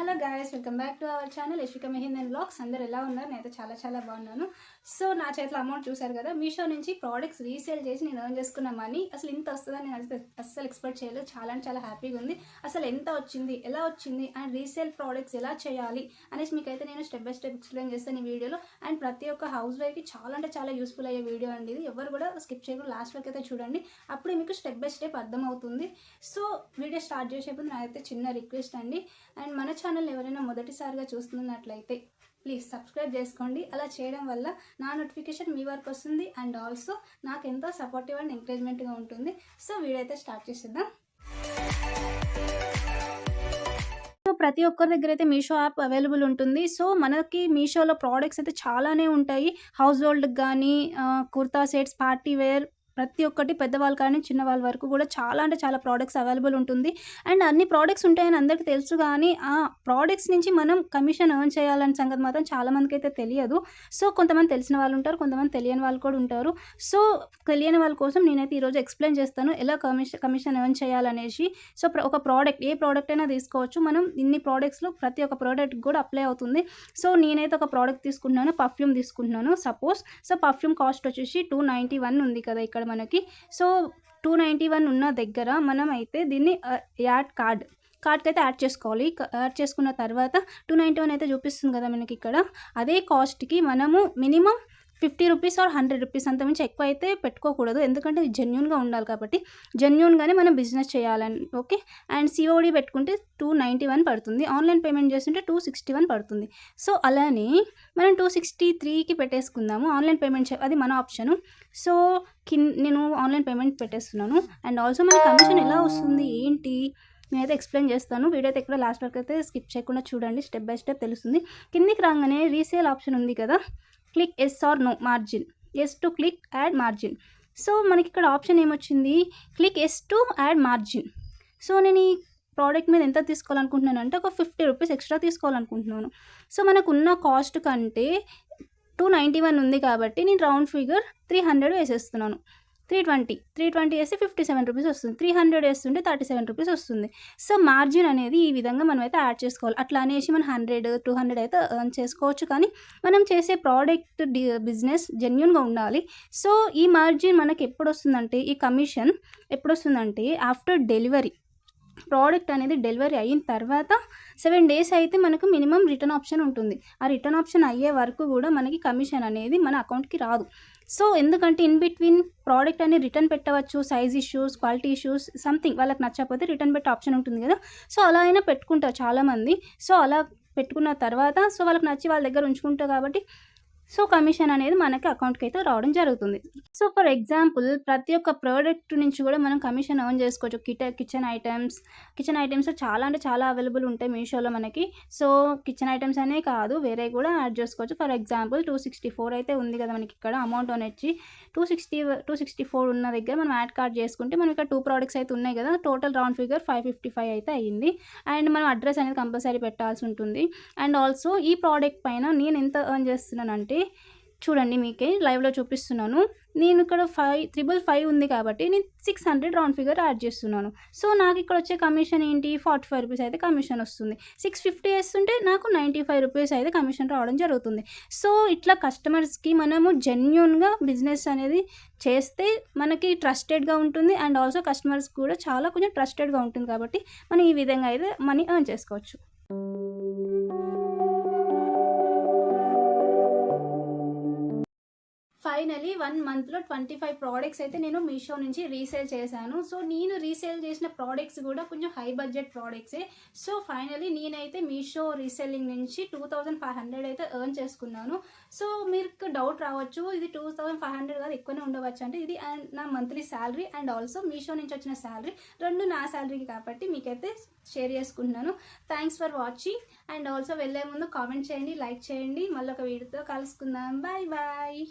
Hello guys welcome back to our channel Yashvika మెహిందన్ blogs అందరు ఎలా ఉన్నారు? నేనైతే చాలా చాలా బాగున్నాను. సో నా చేతిలో అమౌంట్ చూశారు కదా? మీషో నుంచి ప్రోడక్ట్స్ రీసేల్ చేసి నేను ఎర్న్ చేసుకున్న మనీ అసలు ఇంత వస్తుందని నేను అసలు అస్సలు ఎక్స్పెక్ట్ చేయలేదు. చాలా అంటే చాలా హ్యాపీగా ఉంది. అసలు ఎంత వచ్చింది? ఎలా వచ్చింది? అండ్ రీసేల్ ప్రోడక్ట్స్ ఎలా చేయాలి? అనేసి మీకైతే నేను స్టెప్ బై స్టెప్ ఎక్స్ప్లెయిన్ చేస్తాను ఈ వీడియోలో. అండ్ ప్రతి ఒక్క హౌస్ వైఫ్కి చాలా అంటే చాలా యూస్ఫుల్ అయ్యే వీడియో అండి ఇది. ఎవరు కూడా స్కిప్ చేయకుండా లాస్ట్ వరకు అయితే చూడండి. అప్పుడు మీకు స్టెప్ బై స్టెప్ అర్థమవుతుంది. సో వీడియో స్టార్ట్ చేసేప్పుడు నాకైతే చిన్న రిక్వెస్ట్ అండి. అండ్ మన ఛానల్ ఎవరైనా మొదటిసారిగా చూస్తున్నట్లయితే ప్లీజ్ సబ్స్క్రైబ్ చేసుకోండి. అలా చేయడం వల్ల నా నోటిఫికేషన్ మీ వరకు వస్తుంది అండ్ ఆల్సో నాకు ఎంతో సపోర్టివ్ అండ్ ఎంకరేజ్మెంట్గా ఉంటుంది. సో వీడియో అయితే స్టార్ట్ చేసేద్దాం. సో ప్రతి ఒక్కరి దగ్గర అయితే మీషో యాప్ అవైలబుల్ ఉంటుంది. సో మనకి మీషోలో ప్రోడక్ట్స్ అయితే చాలానే ఉంటాయి. హౌస్ హోల్డ్కి కానీ కుర్తా సెట్స్ పార్టీ వేర్ ప్రతి ఒక్కటి పెద్దవాళ్ళు కానీ చిన్న వాళ్ళ వరకు కూడా చాలా అంటే చాలా ప్రోడక్ట్స్ అవైలబుల్ ఉంటుంది. అండ్ అన్ని ప్రోడక్ట్స్ ఉంటాయని అందరికీ తెలుసు కానీ ఆ ప్రోడక్ట్స్ నుంచి మనం కమిషన్ ఎర్న్ చేయాలని సంగతి మాత్రం చాలా మందికి అయితే తెలియదు. సో కొంతమంది తెలిసిన వాళ్ళు ఉంటారు కొంతమంది తెలియని వాళ్ళు కూడా ఉంటారు. సో తెలియని వాళ్ళ కోసం నేనైతే ఈరోజు ఎక్స్ప్లెయిన్ చేస్తాను ఎలా కమిషన్ కమిషన్ ఎర్న్ చేయాలనేసి. సో ఒక ప్రోడక్ట్ ఏ ప్రోడక్ట్ అయినా తీసుకోవచ్చు. మనం ఇన్ని ప్రోడక్ట్స్లో ప్రతి ఒక్క ప్రోడక్ట్ కూడా అప్లై అవుతుంది. సో నేనైతే ఒక ప్రోడక్ట్ తీసుకుంటున్నాను పర్ఫ్యూమ్ తీసుకుంటున్నాను సపోజ్ సో పర్ఫ్యూమ్ కాస్ట్ వచ్చేసి టూ నైంటీ వన్ ఉంది కదా ఇక్కడ. ఇక్కడ మనకి. సో టూ నైంటీ వన్ ఉన్న దగ్గర మనం అయితే దీన్ని యాడ్ కార్డ్. కార్డ్కి అయితే యాడ్ చేసుకోవాలి. యాడ్ చేసుకున్న తర్వాత టూ నైంటీ వన్ అయితే చూపిస్తుంది కదా మనకి ఇక్కడ. అదే కాస్ట్కి మనము minimum fifty rupees or hundred rupees అంత మించి ఎక్కువ అయితే పెట్టుకోకూడదు. ఎందుకంటే జెన్యున్గా ఉండాలి కాబట్టి జెన్యున్గానే మనం బిజినెస్ చేయాలని ఓకే? అండ్ సిఓడి పెట్టుకుంటే టూ నైంటీ వన్ పడుతుంది. ఆన్లైన్ పేమెంట్ చేస్తుంటే టూ సిక్స్టీ వన్ పడుతుంది. సో అలానే మనం టూ సిక్స్టీ త్రీకి పెట్టేసుకుందాము. ఆన్లైన్ పేమెంట్ అది మన ఆప్షను. సో కిన్ నేను ఆన్లైన్ పేమెంట్ పెట్టేస్తున్నాను. అండ్ ఆల్సో మన కమిషన్ ఎలా వస్తుంది ఏంటి? నేనైతే ఎక్స్ప్లెయిన్ చేస్తాను. వీడియో అయితే ఎక్కడ లాస్ట్ వరకు అయితే స్కిప్ చేయకుండా చూడండి. స్టెప్ బై స్టెప్ తెలుస్తుంది. కిందికి రాగానే రీసేల్ ఆప్షన్ ఉంది కదా? Click yes or no margin yes to click add margin so మనకి ఇక్కడ ఆప్షన్ ఏమొచ్చింది? Click yes to add margin so నేను ఈ ప్రోడక్ట్ మీద ఎంత తీసుకోవాలనుకుంటున్నాను అంటే ఒక ఫిఫ్టీ రూపీస్ ఎక్స్ట్రా తీసుకోవాలనుకుంటున్నాను. సో మనకు ఉన్న కాస్ట్ కంటే టూ నైంటీ వన్ ఉంది కాబట్టి నేను రౌండ్ ఫిగర్ త్రీ హండ్రెడ్ వేసేస్తున్నాను. త్రీ ట్వంటీ త్రీ ట్వంటీ వేస్తే ఫిఫ్టీ సెవెన్ రూపీస్ వస్తుంది. త్రీ హండ్రెడ్ వేస్తుంటే థర్టీ సెవెన్ రూపీస్ వస్తుంది. సో మార్జిన్ అనేది ఈ విధంగా మనం అయితే యాడ్ చేసుకోవాలి. అట్లా అనేసి మనం హండ్రెడ్ టూ హండ్రెడ్ అయితే ఎర్న్ చేసుకోవచ్చు. కానీ మనం చేసే ప్రోడక్ట్ బిజినెస్ జెన్యున్గా ఉండాలి. సో ఈ మార్జిన్ మనకి ఎప్పుడు వస్తుందంటే ఈ కమిషన్ ఎప్పుడు వస్తుందంటే ఆఫ్టర్ డెలివరీ ప్రోడక్ట్ అనేది డెలివరీ అయిన తర్వాత సెవెన్ డేస్ అయితే మనకు మినిమం రిటర్న్ ఆప్షన్ ఉంటుంది. ఆ రిటర్న్ ఆప్షన్ అయ్యే వరకు కూడా మనకి కమిషన్ అనేది మన అకౌంట్కి రాదు. సో ఎందుకంటే ఇన్ బిట్వీన్ ప్రోడక్ట్ అనేది రిటర్న్ పెట్టవచ్చు size issues quality issues something వాళ్ళకి నచ్చకపోతే రిటర్న్ పెట్టే ఆప్షన్ ఉంటుంది కదా. సో అలా అయినా పెట్టుకుంటారు చాలామంది. సో అలా పెట్టుకున్న తర్వాత సో వాళ్ళకి నచ్చి వాళ్ళ దగ్గర ఉంచుకుంటారు కాబట్టి సో కమిషన్ అనేది మనకి అకౌంట్కి అయితే రావడం జరుగుతుంది. సో ఫర్ ఎగ్జాంపుల్ ప్రతి ఒక్క ప్రోడక్ట్ నుంచి కూడా మనం కమిషన్ ఎర్న్ చేసుకోవచ్చు. కిట కిచెన్ ఐటమ్స్ కిచెన్ ఐటమ్స్ చాలా అంటే చాలా అవైలబుల్ ఉంటాయి మీషోలో మనకి. సో కిచెన్ ఐటమ్స్ అనే కాదు వేరే కూడా యాడ్ చేసుకోవచ్చు. For example two sixty four అయితే ఉంది కదా మనకి ఇక్కడ అమౌంట్ వచ్చి two sixty two sixty four ఉన్న దగ్గర మనం యాడ్ కార్డ్ చేసుకుంటే మనకి ఇక్కడ టూ ప్రోడక్ట్స్ అయితే ఉన్నాయి కదా. Total round figure five fifty five అయితే అయ్యింది అండ్ మనం అడ్రస్ అనేది కంపల్సరీ పెట్టాల్సి ఉంటుంది. అండ్ ఆల్సో ఈ ప్రోడక్ట్ పైన నేను ఎంత ఎర్న్ చేస్తున్నానంటే చూడండి మీకే లైవ్లో చూపిస్తున్నాను. నేను ఇక్కడ ఫైవ్ త్రిబుల్ ఫైవ్ ఉంది కాబట్టి నేను six hundred round figure add చేస్తున్నాను. సో నాకు ఇక్కడ వచ్చే కమిషన్ ఏంటి? ఫార్టీ ఫైవ్ రూపీస్ అయితే కమిషన్ వస్తుంది. సిక్స్ ఫిఫ్టీ వేస్తుంటే నాకు నైంటీ ఫైవ్ రూపీస్ అయితే కమిషన్ రావడం జరుగుతుంది. సో ఇట్లా కస్టమర్స్కి మనము జెన్యున్గా బిజినెస్ అనేది చేస్తే మనకి ట్రస్టెడ్గా ఉంటుంది అండ్ ఆల్సో కస్టమర్స్ కూడా చాలా కొంచెం ట్రస్టెడ్గా ఉంటుంది కాబట్టి మనం ఈ విధంగా అయితే మనీ ఎర్న్ చేసుకోవచ్చు. ఫైనలీ వన్ మంత్లో ట్వంటీ ఫైవ్ ప్రోడక్ట్స్ అయితే నేను మీషో నుంచి రీసేల్ చేశాను. సో నేను రీసేల్ చేసిన ప్రోడక్ట్స్ కూడా కొంచెం హై బడ్జెట్ ప్రోడక్ట్సే సో ఫైనలీ నేనైతే మీషో రీసేలింగ్ నుంచి టూ థౌజండ్ ఫైవ్ హండ్రెడ్ అయితే ఎర్న్ చేసుకున్నాను. సో మీకు డౌట్ రావచ్చు. ఇది టూ థౌజండ్ ఫైవ్ హండ్రెడ్ కాదు ఎక్కువనే ఉండవచ్చు అంటే ఇది నా monthly salary and also Meesho నుంచి వచ్చిన శాలరీ రెండు నా శాలరీకి కాబట్టి మీకైతే షేర్ చేసుకుంటున్నాను. Thanks for watching and also వెళ్ళే ముందు కామెంట్ చేయండి లైక్ చేయండి. మళ్ళీ ఒక వీడియోతో కలుసుకుందాం. Bye bye